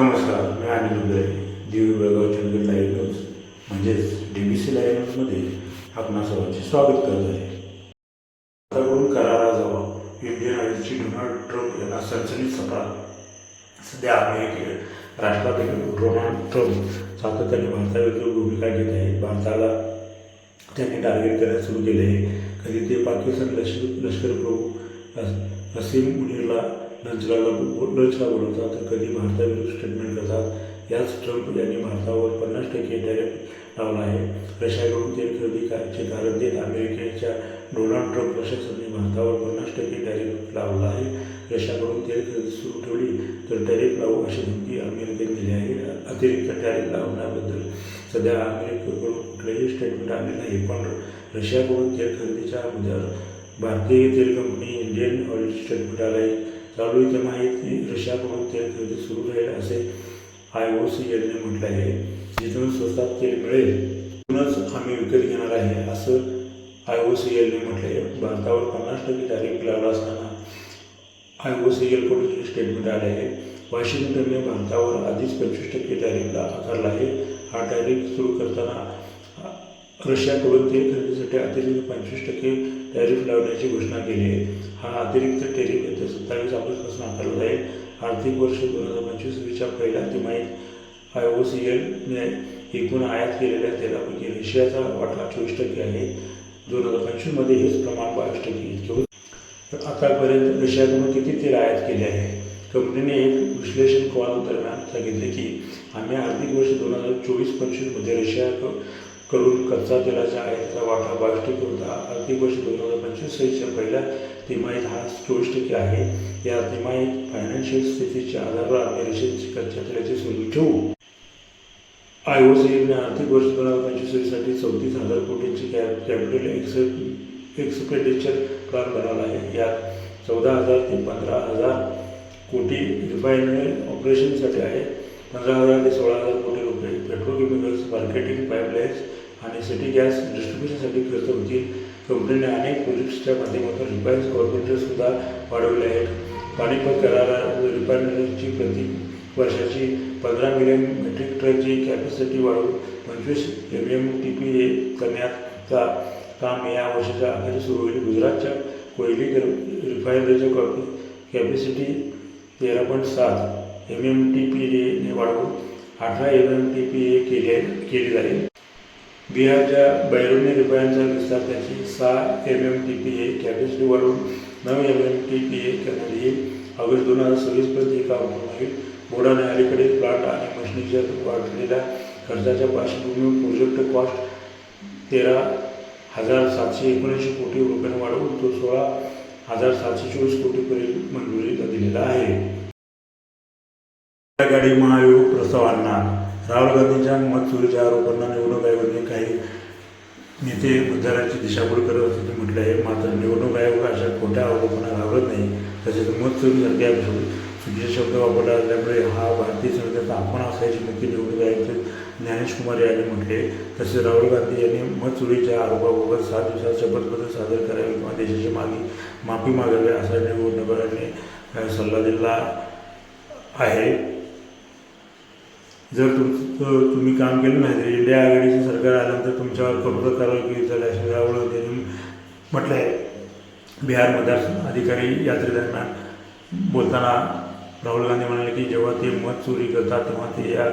नमस्कार मी अनिल उदय दिव बेळगाव चंद्र लाईव्ह न्यूज म्हणजेच डी बी सी लाईव्ह न्यूजमध्ये आपणा सर्वांचे स्वागत करत आहे. आताकडून करारा जावा. इंडियन ऑइलची डोनाल्ड ट्रम्प यांना सनसनीत सभा सध्या अमेरिके राष्ट्राध्यक्ष डोनाल्ड ट्रम्प सातत्याने भारताविरुद्ध भूमिका घेत आहेत. भारताला त्यांनी टार्गेट करायला सुरू केले आहे. कधी ते पाकिस्तान लष्कर लष्कर प्रमुख अस- असीम मुनीरला नजराला लंचला बोलवतात तर कधी भारताविरुद्ध स्टेटमेंट करतात याच ट्रम्प यांनी भारतावर पन्नास टक्के टॅरिफ लावला आहे. रशियाकडून तेल खरेदी करायचे कारण देत अमेरिकेच्या डोनाल्ड ट्रम्प प्रशासनाने भारतावर पन्नास टक्के टॅरिफ लावला आहे. रशियाकडून तेल खरेदी सुरू ठेवली तर टॅरिफ लावू अशी धमकी अमेरिकेने दिली आहे. अतिरिक्त टॅरिफ लावण्याबद्दल सध्या अमेरिकेकडून कुठलेही स्टेटमेंट आले नाही पण रशियाकडून तेल खरेदीच्या मुद्द्यावर भारतीय तेल कंपनी इंडियन ऑइल स्टेटमेंट आलाय. चालू इथं माहीत नाही. रशियाकडून तेल खरेदी सुरू राहील असे आय ओ सी एलने म्हटलं आहे. जिथून स्वस्तात तेल मिळेल तिथूनच आम्ही विकत घेणार आहे असं आय ओ सी एलने म्हटलं आहे. भारतावर पन्नास टक्के टॅरिफ लावला असताना आय ओ सी एलकडून स्टेटमेंट आले आहे. वॉशिंग्टनने भारतावर आधीच पंचवीस टक्के टॅरिफ आकारला आहे. हा टॅरिफ सुरू करताना रशियाकडून तेल खरेदीसाठी अतिरिक्त पंचवीस टक्के टॅरिफ लावण्याची घोषणा केली आहे. हा अतिरिक्त टॅरिफ येत्या सत्तावीस ऑगस्टपासून आकारला जाईल. आर्थिक वर्ष दोन हजार पंचवीसच्या पहिल्या तिमाहीत आय ओ सी एलने एकूण आयात केलेल्या तेलापैकी रशियाचा वाटा चोवीस टक्के आहे. दोन हजार पंचवीसमध्ये हेच प्रमाण बावीस टक्के इतके होते. तर आतापर्यंत रशियाकडून किती तेल आयात केले आहे? कंपनीने एक विश्लेषण कॉल दरम्यान सांगितले की आम्ही आर्थिक वर्ष दोन हजार चोवीस पंचवीसमध्ये रशिया कडून कच्चा तेलाच्या आयातीचा वाटा बावीस टक्के होता आर्थिक वर्ष दोन हजार पंचवीस सहितच्या पहिल्या तिमाहीत हा चोवीस टक्के आहे. या तिमाहीत फायनान्शियल स्थितीच्या आधारावर आम्ही रशियाची कच्च्या तेलाची सुरू ठेवू. आय ओ सीने आर्थिक वर्ष दोन हजार पंचवीससाठी चौतीस हजार कोटींची cap capital ex expenditure plan बनवला आहे. यात चौदा हजार ते पंधरा हजार कोटी रिफायनरी ऑपरेशनसाठी आहे. पंधरा हजार ते सोळा हजार कोटी रुपये. पेट्रोकेमिकल्स मार्केटिंग पाईपलाईन्स आणि सिटी गॅस डिस्ट्रीब्युशनसाठी खर्च होतील कंपनीने अनेक प्रोजेक्ट्सच्या माध्यमातून रिफायन्स कॉर्पोरेटरसुद्धा वाढवले आहेत. पाणीपत करारा रिफायनरीची प्रति वर्षाची पंधरा मिलियन मेट्रिक टनची कॅपॅसिटी वाढवून पंचवीस M M T P A करण्याचा काम या वर्षाच्या अखेरी सुरू होईल. गुजरातच्या कोयली रिफायनरीच्या कॉपी कॅपॅसिटी तेरा पॉईंट सात एम एम टी पी एने वाढवून अठरा M M T P A केले केली जाईल. बिहारच्या बैरोनी रुपयांचा विस्तार त्याची सहा M M T P A capacity वाढवून नऊ M M T P A करण्यात येईल. ऑगस्ट दोन हजार सव्वीसपर्यंत हे काम पूर्ण होईल बोर्डाने अलीकडे प्लांट आणि मशिनीच्या वाढलेल्या खर्चाच्या पार्श्वभूमीवर प्रोजेक्ट कॉस्ट तेरा हजार सातशे एकोणऐंशी कोटी रुपयांनी वाढवून तो सोळा हजार सातशे चोवीस कोटीपर्यंत मंजुरीला दिलेला आहे. गाडी महायोग प्रस्ताव आणणार राहुल गांधींच्या मत चोरीच्या आरोपांना निवडणूक आयोगाने काही नेते मतदारांची दिशाभूल करत असल्याचे म्हटले आहे मात्र निवडणूक आयोग अशा खोट्या आरोपांना घाबरत नाही. तसेच मत चोरीसारख्या चुकीचे शब्द वापरला असल्यामुळे हा भारतीय संविधानाचा अपमान असल्याचे मुख्य निवडणूक आयुक्त ज्ञानेश कुमार यांनी म्हटले तसेच राहुल गांधी यांनी मत चोरीच्या आरोपाबाबत सात दिवसात शपथपत्र सादर करावे किंवा देशाची मागे माफी मागावी असा निवडणूक आयोगाने सल्ला दिला आहे. जर तुमचं तुम्ही काम केलं नाही तर इंडिया आघाडीचं सरकार आल्यानंतर तुमच्यावर कठोर कारवाई केली जाईल असे राहुल गांधी म्हटलं आहे बिहार मतदार अधिकारी यात्रेदरम्यान बोलताना राहुल गांधी म्हणाले की जेव्हा ते मत चोरी करतात तेव्हा ते या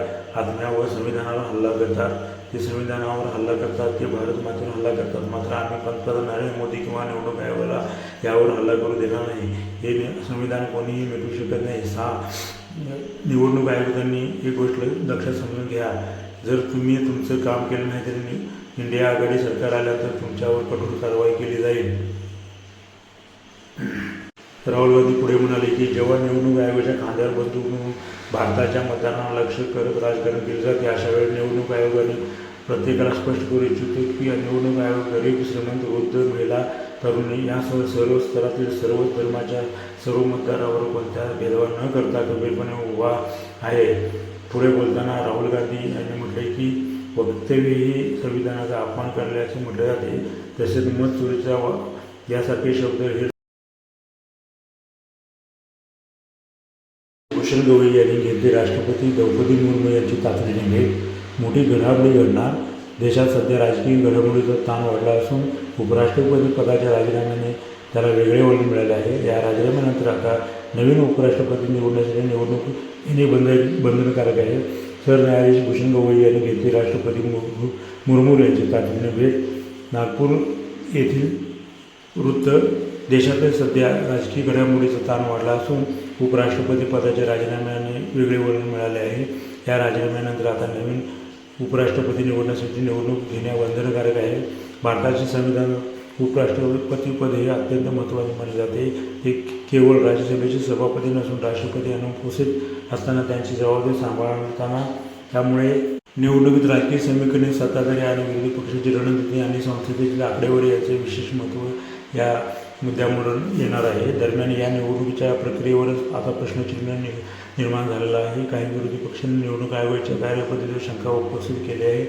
आत्म्यावर संविधानावर हल्ला करतात. ते संविधानावर हल्ला करतात ते भारत मातेवर हल्ला करतात. मात्र आम्ही पंतप्रधान नरेंद्र मोदी किंवा निवडणूक आयोगाला यावर हल्ला करू देणार नाही. हे संविधान कोणीही मिटवू शकत नाही. सहा निवडणूक आयोगांनी एक गोष्ट लक्षात समजून घ्या. जर तुम्ही तुमचं काम केलं नाही तर इंडिया आघाडी सरकार आल्यानंतर तुमच्यावर कठोर कारवाई केली जाईल. राहुल गांधी पुढे म्हणाले की जेव्हा निवडणूक आयोगाच्या खांद्यावर बंदूक भारताच्या मतदारांना लक्ष करत राजकारण केले जाते अशा वेळी निवडणूक आयोगाने प्रत्येकाला स्पष्ट करू इच्छितो की निवडणूक आयोग गरीब श्रीमंत वृद्ध महिला तरुणी यासह सर्व स्तरातील सर्व धर्माच्या सर्व मतदारावर कोणत्या भेदभाव न करता गंभीरपणे उभा आहे. पुढे बोलताना राहुल गांधी यांनी म्हटले की वक्तव्य ही संविधानाचा अपमान करण्याचे म्हटले जाते. तसेच मत चोरीचा वा- यासारखे शब्द हे भूषण गवई यांनी घेतले. राष्ट्रपती द्रौपदी मुर्मू यांची तातडीने भेट. मोठी घडामोडी घडणार. देशात सध्या राजकीय घडामोडीचा ताण वाढला असून उपराष्ट्रपती पदाच्या राजीनाम्याने त्याला वेगळे वळण मिळाले आहे. या राजीनाम्यानंतर आता नवीन उपराष्ट्रपती निवडण्यासाठी निवडणूक येणे बंध बंधनकारक आहे. सरन्यायाधीश भूषण गवई यांनी घेतली राष्ट्रपती मुर्मू मुर्मू यांची तातडीने भेट. नागपूर येथील वृत्त देशातील सध्या राजकीय घडामोडीचा ताण वाढला असून उपराष्ट्रपती पदाच्या राजीनाम्याने वेगळे वळण मिळाले आहे. या राजीनाम्यानंतर आता नवीन उपराष्ट्रपती निवडण्यासाठी निवडणूक घेणे बंधनकारक आहे. भारताचे संविधान उपराष्ट्रपतीपद हे अत्यंत महत्त्वाचे मानले जाते. ते केवळ राज्यसभेचे सभापती नसून राष्ट्रपती अनुपस्थित असताना त्यांची जबाबदारी सांभाळताना त्यामुळे निवडणुकीत राजकीय समीकरणे सत्ताधारी आणि विरोधी पक्षाची रणनीती आणि संसदेतील आकडेवारी याचे विशेष महत्त्व या मुद्द्यामुळे येणार आहे. दरम्यान या निवडणुकीच्या प्रक्रियेवरच आता प्रश्नचिन्ह नि निर्माण झालेलं आहे. काही विरोधी पक्षांनी निवडणूक आयोगाच्या कार्यपद्धतीवर शंका उपस्थित केली आहे.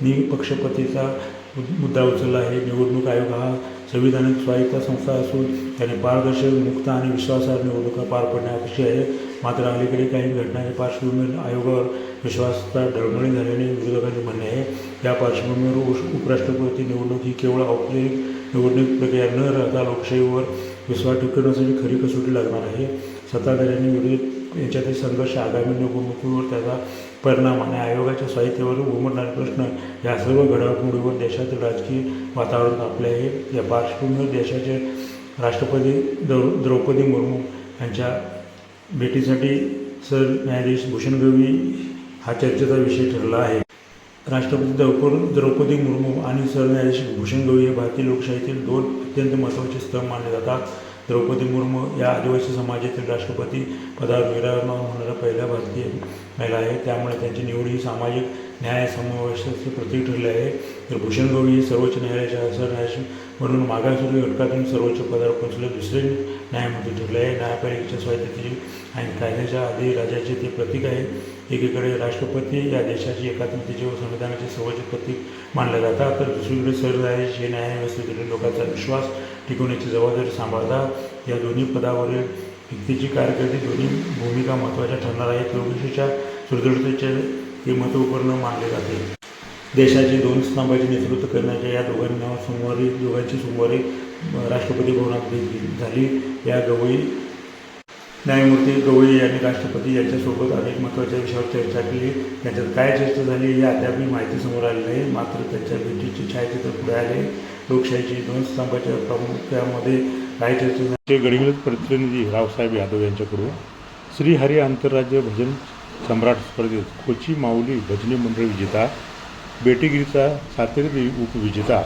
निपक्षपतीचा पक्षपतीचा मुद्दा उचलला आहे. निवडणूक आयोग हा संविधानिक स्वायत्त संस्था असून त्याने पारदर्शक मुक्त आणि विश्वासार्ह निवडणुका पार पडणे अपेक्षित आहे. मात्र अलीकडे काही घटनांच्या पार्श्वभूमीवर आयोगावर विश्वासता डळमळी झाल्याने विरोधकांचे म्हणणे आहे. या पार्श्वभूमीवर उपराष्ट्रपती निवडणूक ही केवळ औपचारिक निवडणूक प्रक्रिया न राहता लोकशाहीवर विश्वास टिकवण्यासाठी खरी कसोटी लागणार आहे सत्ताधाऱ्यांनी विरोधी यांच्यातील संघर्ष आगामी निवडणुकीवर त्याचा परिणाम आणि आयोगाच्या साहित्यावर उमटणारे प्रश्न या सर्व घडामोडीवर देशातील राजकीय वातावरण तापले आहे या पार्श्वभूमीवर देशाचे राष्ट्रपती द्रौ द्रौपदी मुर्मू यांच्या भेटीसाठी सरन्यायाधीश भूषण गवई हा चर्चेचा विषय ठरला आहे. राष्ट्रपती द्रौपदी द्रौपदी मुर्मू आणि सरन्यायाधीश भूषण गवई हे भारतीय लोकशाहीतील दोन अत्यंत महत्त्वाचे स्तंभ मानले जातात. द्रौपदी मुर्मू या आदिवासी समाजातील राष्ट्रपती पदावर विराजमान होणाऱ्या पहिल्या भारतीय महिला आहे. त्यामुळे त्यांची निवड ही सामाजिक न्याय समावेशाचे प्रतीक ठरले आहे. तर भूषण गवई हे सर्वोच्च न्यायालयाच्या सरन्यायाधीश म्हणून मागासवर्गीय घटकातून सर्वोच्च पदावर पोहोचले. दुसरे न्यायमूर्ती ठरले आहे. न्यायपालिकेच्या स्वायत्ततेचे आणि कायद्याच्या आधी राजाचे ते प्रतीक आहे. एकीकडे राष्ट्रपती या देशाची एकात्मतेचे व संविधानाचे सर्वोच्च प्रतीक मानले जातात तर दुसरीकडे सरन्यायाधीश हे न्यायव्यवस्थेतील लोकांचा विश्वास टिकवण्याची जबाबदारी सांभाळतात या दोन्ही पदावरील व्यक्तीची कारकिर्दी दोन्ही भूमिका महत्त्वाच्या ठरणार आहेत. लोकशाहीच्या सुदृढतेचे हे महत्त्वपूर्ण मानले जाते. देशाचे दोन स्तंभाचे नेतृत्व करण्याच्या या दोघांना सोमवारी दोघांची सोमवारी राष्ट्रपती भवनात भेट झाली. या गवळी न्यायमूर्ती गवई यांनी राष्ट्रपती यांच्यासोबत अनेक महत्त्वाच्या विषयावर चर्चा केली. त्यांच्यात काय चर्चा झाली ही अद्यापही माहिती समोर आली नाही. मात्र त्यांच्या भेटीचे छायाचित्र पुढे आले. लोकशाहीची दोन स्तंभाच्या प्रामुख्यामध्ये काय चर्चा झाली? ते प्रतिनिधी रावसाहेब यादव यांच्याकडून. श्रीहरी आंतरराज्य भजन सम्राट स्पर्धेत कोची माऊली भजनी मंडळ विजेता बेटीगिरीचा सातेरी उपविजेता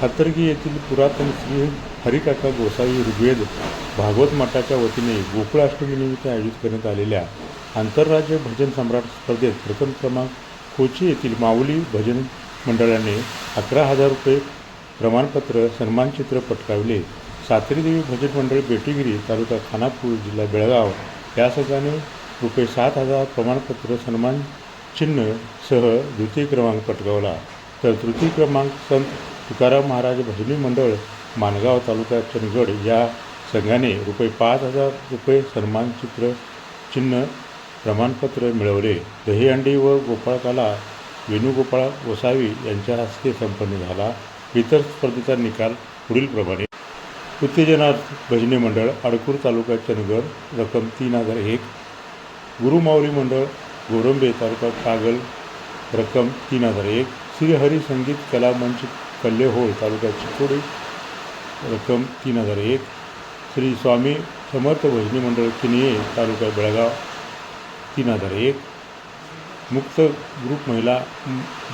हातर्गी येथील पुरातन श्री हरिकाका गोसावी ऋग्वेद भागवत मठाच्या वतीने गोकुळाष्टमीनिमित्त आयोजित करण्यात आलेल्या आंतरराज्य भजन सम्राट स्पर्धेत प्रथम क्रमांक कोची येथील माऊली भजन मंडळाने अकरा हजार रुपये प्रमाणपत्र सन्मानचित्र पटकावले. सातेरीदेवी भजन मंडळ बेटीगिरी तालुका खानापूर जिल्हा बेळगाव. या संघाने रुपये सात हजार प्रमाणपत्र सन्मान चिन्ह सह द्वितीय क्रमांक पटकावला. तर तृतीय क्रमांक संत तुकाराम महाराज भजनी मंडळ मानगाव तालुका चंदगड या संघाने रुपये पाच हजार रुपये सन्मानचित्र चिन्ह प्रमाणपत्र मिळवले. दहीहंडी व गोपाळकाला वेणुगोपाळ वसावी यांच्या हस्ते संपन्न झाला. इतर स्पर्धेचा निकाल पुढीलप्रमाणे उत्तेजनार्थ भजनी मंडळ अडकूर तालुका चंदगड रक्कम तीन हजार एक. गुरुमाऊली मंडळ गोरंबे तालुका कागल रक्कम तीन हजार एक. श्रीहरी संगीत कला मंच कल्लेहोळ तालुका थोडी रक्कम तीन हजार एक. श्री स्वामी समर्थ भजनी मंडळ किनिये तालुका बेळगाव तीन हजार एक. मुक्त ग्रुप महिला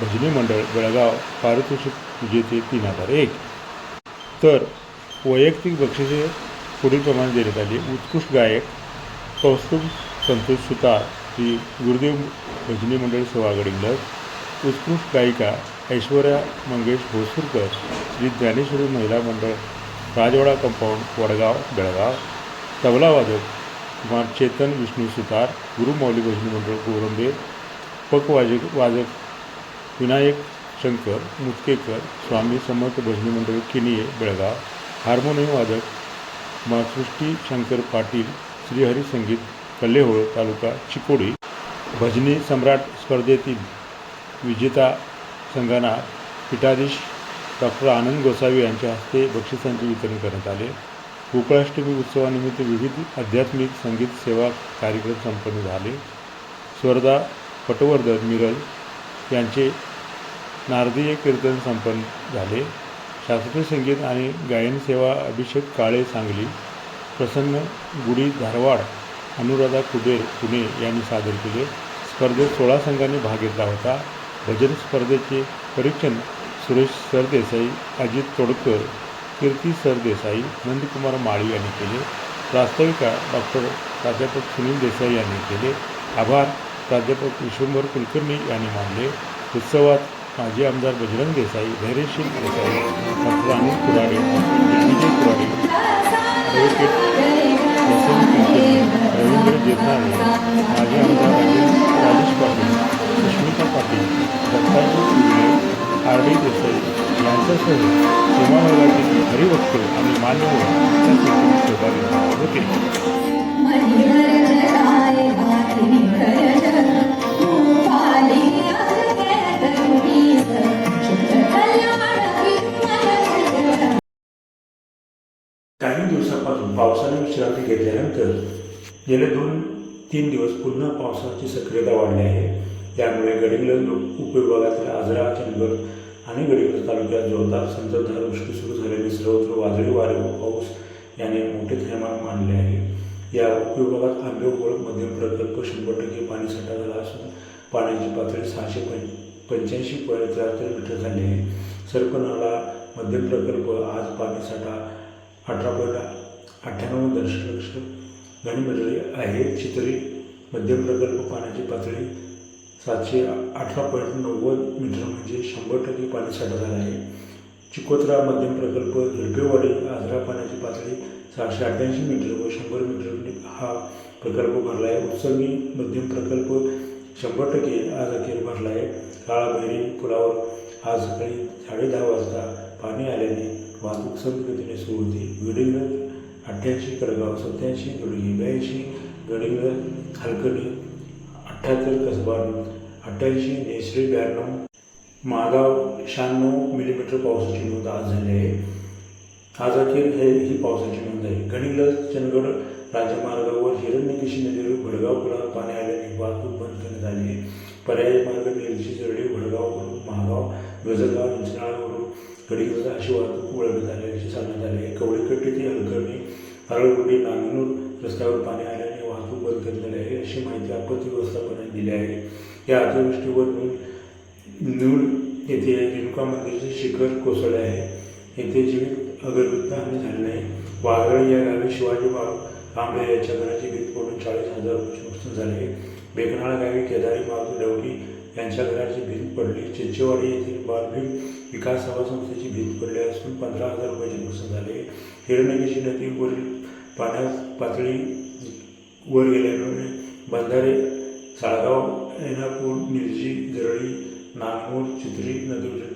भजनी मंडळ बेळगाव पारितोषिक विजेते तीन हजार एक. तर वैयक्तिक बक्षिसे पुढीलप्रमाणे देण्यात आली. उत्कृष्ट गायक कौस्तुभ संतोष सुतार श्री गुरुदेव भजनी मंडळ सभागड इंग्लज. उत्कृष्ट गायिका ऐश्वर्या मंगेश भोसुरकर श्री ज्ञानेश्वरी महिला मंडळ राजवाडा कंपाऊंड वडगाव बेळगाव. तबला वादक कुमार चेतन विष्णू सुतार गुरुमौली भजनी मंडळ गोरंबे. पकवाजक वाजक विनायक शंकर मुतकेकर स्वामी समर्थ भजनी मंडळ किनिये बेळगाव. हार्मोनियम वादक मासृष्टी शंकर पाटील श्रीहरी संगीत कल्लेहोळ तालुका चिकोडी. भजनी सम्राट स्पर्धेतील विजेता संघांना पीठाधीश डॉक्टर आनंद गोसावी यांच्या हस्ते बक्षिसांचे वितरण करण्यात आले. गोकुळाष्टमी उत्सवानिमित्त विविध आध्यात्मिक संगीत सेवा कार्यक्रम संपन्न झाले. स्वर्धा पटवर्धन मिरल यांचे नारदीय कीर्तन संपन्न झाले. शास्त्रीय संगीत आणि गायन सेवा अभिषेक काळे सांगली प्रसन्न गुढी धारवाड अनुराधा कुबेर पुणे यांनी सादर केले. स्पर्धेत सोळा संघांनी भाग घेतला होता. भजन स्पर्धेचे परीक्षण सुरेश सरदेसाई अजित तोडकर कीर्ती सरदेसाई नंदकुमार माळी यांनी केले. प्रास्ताविका डॉक्टर प्राध्यापक सुनील देसाई यांनी केले. आभार. प्राध्यापक विश्वंभर कुलकर्णी यांनी मानले. उत्सवात माजी आमदार बजरंग देसाई धैर्यशील देसाई डॉक्टर अनिल कुराडे विजय कुराडे ॲडव्होकेट वसंत कुलकर्णी रवींद्र जिरनारे माजी आमदार राजेश पाटील पाटील यांच्यासह सीमा वर्गातील हरिभक्त आणि मान्यवर त्यासाठी सहभागी होते काही दिवसापासून पावसाने विश्रांती घेतल्यानंतर गेले दोन तीन दिवस पुन्हा पावसाची सक्रियता वाढली आहे. त्यामुळे गडिंग्लज उपविभागातील आजरा चंदगड आणि गडीवर तालुक्यात जोरदार संततधार वृष्टी सुरू झाल्याने सर्वत्र वादळी वारे व पाऊस याने मोठे थैमान मानले आहे. या उपविभागात आंबेवळ मध्यम प्रकल्प शंभर टक्के पाणीसाठा झाला असून पाण्याची पातळी सहाशे पं पंच्याऐंशी पॉईंट त्र्याहत्तर मीटर झाली आहे. सरपणाला मध्यम प्रकल्प आज पाणीसाठा अठरा पॉईंट अठ्ठ्याण्णव दशलक्ष घनमीटर आहे चितळी मध्यम प्रकल्प पाण्याची पातळी सातशे अठरा पॉईंट नव्वद मीटर म्हणजे शंभर टक्के पाणी साठा झाला आहे. चिकोत्रा मध्यम प्रकल्प झुलपेवाडी आजरा पाण्याची पातळी सहाशे अठ्ठ्याऐंशी मीटर व शंभर मीटर हा प्रकल्प भरला आहे. उत्संगी मध्यम प्रकल्प शंभर टक्के आज अखेर भरला आहे. काळाबैरी पुलावर आज सकाळी साडेदहा वाजता पाणी आल्याने वाहतूक संगतीने सुरू होती. गडिंग्लज अठ्ठ्याऐंशी कडगाव सत्याऐंशी दुडगी ब्याऐंशी गडिंग्लज हलकणी अठ्ठ्याहत्तर कसबा अठ्ठ्याऐंशी नेसरी ब्याण्णव मागाव शहाण्णव मिलीमीटर पावसाची नोंद आज झाली आहे. आज अखेर हे ही पावसाची नोंद आहे. गणिलस चंदगड राज्यमार्गावर हिरण्यकेशी नदीवर भडगाव पुलात पाणी आल्याने वाहतूक बंद करण्यात आली आहे. पर्यायी मार्ग निलशी जरडी भडगाववरून महागाव गजलगाव इंचनाळावरून गडिंग्लज अशी वाहतूक वळवण्यात आल्याचे सांगण्यात आले आहे. कवळीकट्टी ते हलकर्णी हरळगुडी नांगनूर रस्त्यावर पाणी आल्याने बंद करण्यात आहे अशी माहिती आपत्ती व्यवस्थापनाने दिली आहे. या अतिवृष्टीवरून नूळ येथे रेणुका मंदिराचे शिखर कोसळले आहे. येथे जीवित अगरबत्ता हानी झाली आहे वाघळ या गावी शिवाजी बाग कांबळे यांच्या घराची भीत पडून चाळीस हजार रुपये नुकसान झाले बेकनाळ गावी केदारी मारुती डवली यांच्या घराची भीत पडली. चिंचेवाडी येथील बालभीम विकास सभा संस्थेची भीत पडली असून पंधरा हजार रुपयाचे नुकसान झाले हिरणगिरीची नदीवरील पाण्यात पातळी वर गेल्यामुळे बंधारे साळगाव ऐनापूर निलजी जरळी नागपूर चित्री नदीवरील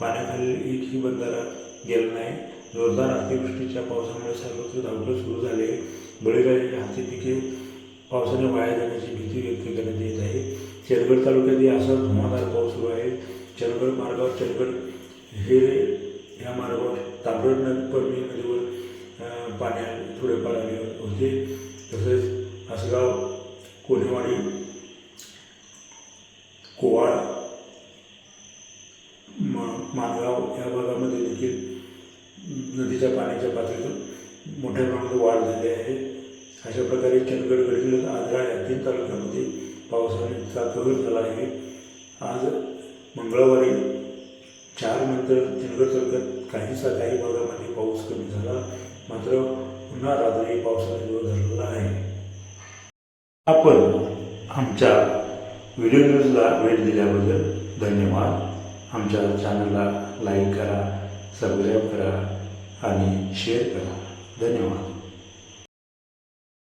पाण्याखालील एकही बंधारा गेला नाही. जोरदार अतिवृष्टीच्या पावसामुळे सर्वत्र धावपळ सुरू झाले बळीराजाच्या हाती पिके पावसाने वाया जाण्याची भीती व्यक्त करण्यात येत आहे. चंदगड तालुक्यातही असा धुमाधार पाऊस सुरू आहे. चंदगड मार्गावर चंदगड हे ह्या मार्गावर तांबरड नदी परमी नदीवर पाण्यात थोडेफार आले होते. तसेच आसगाव कोल्हेवाडी कोवाड मा मानगाव या भागामध्ये देखील नदीच्या पाण्याच्या पातळीत मोठ्या प्रमाणात वाढ झाली आहे. अशा प्रकारे चंदगड आजरा या तीन तालुक्यामध्ये पावसाने कहर झाला आहे. आज मंगळवारी चार नंतर चंदगड तालुक्यात काहीसा काही भागामध्ये पाऊस कमी झाला. मात्र पुन्हा रात्री पावसाने जोर धरलेला आहे. आपण आमच्या व्हिडिओ न्यूजला भेट दिल्याबद्दल धन्यवाद. आमच्या चॅनलला लाईक करा सबस्क्राईब करा आणि शेअर करा. धन्यवाद.